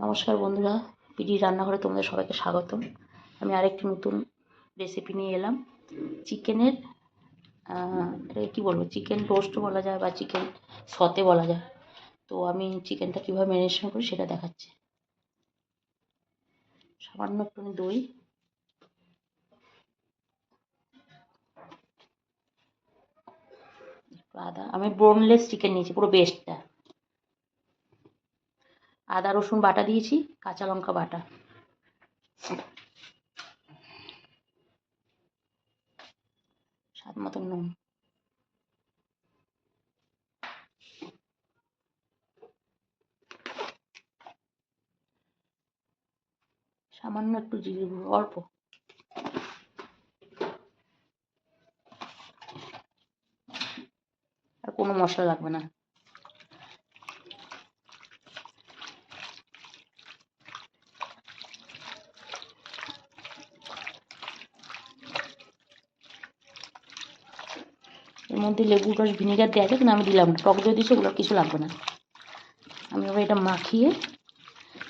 নমস্কার বন্ধুরা পিডি রান্নাঘরে তোমাদের সবাইকে স্বাগতম। আমি আরেকটি নতুন রেসিপি নিয়ে এলাম। চিকেনের কী বলব? চিকেন রোস্ট বলা যায় বা চিকেন সতে বলা যায়। তো আমি চিকেনটা কীভাবে ম্যারিনেশন করি সেটা দেখাচ্ছি। সামান্য একটু দই। আদা। আমি বোনলেস চিকেন নিয়েছি, পুরো বেস্টটা আদা, রসুন বাটা দিয়েছি, কাঁচা লঙ্কা বাটা। স্বাদ মতন নুন। সামান্য একটু জিরে গুঁড়ো, অল্প। আর কোনো মশলা লাগবে না। এর মধ্যে লেবুর রস, ভিনেগার দেওয়া আছে, কিন্তু আমি দিলাম টক দই দিয়েছি, ওগুলো কিছু লাগবে না। আমি এবার এটা মাখিয়ে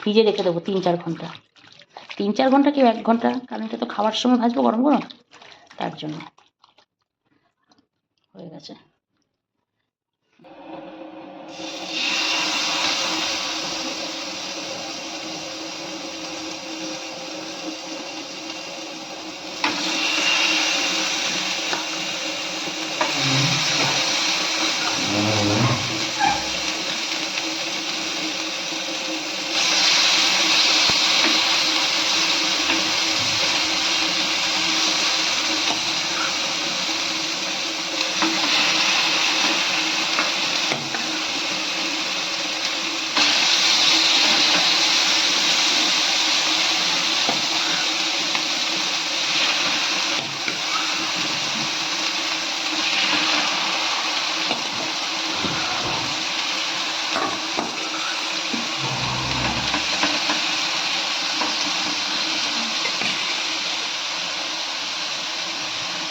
ভিজে রেখে দেবো তিন চার ঘণ্টা। তিন চার ঘণ্টা কেউ এক ঘণ্টা? কারণ এটা তো খাওয়ার সময় ভাজবো গরম গরম। তার জন্য। হয়ে গেছে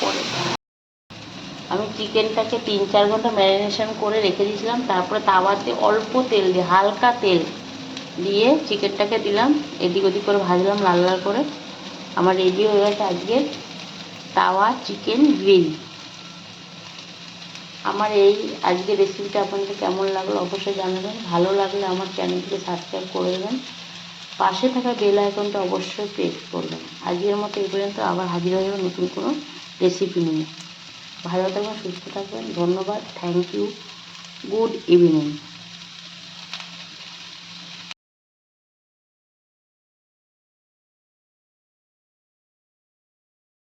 পরে আমি চিকেনটাকে তিন চার ঘণ্টা ম্যারিনেশন করে রেখে দিয়েছিলাম। তারপরে তাওয়াতে অল্প তেল দিয়ে, হালকা তেল দিয়ে চিকেনটাকে দিলাম। এদিক ওদিক করে ভাজলাম লাল লাল করে। আমার রেডি হয়ে গেছে আজকের তাওয়া চিকেন গ্রিল আমার এই আজকের রেসিপিটা আপনাদের কেমন লাগল অবশ্যই জানাবেন। ভালো লাগলে আমার চ্যানেলটিকে সাবস্ক্রাইব করে দেবেন। পাশে থাকা বেল আইকনটা অবশ্যই প্রেস করবেন। আজকের মতো এই পর্যন্ত আবার হাজির হয়ে যাবে নতুন কোনো রেসিপি নিয়ে। ভালো থাকবেন সুস্থ থাকবেন ধন্যবাদ থ্যাংক ইউ গুড ইভিনিং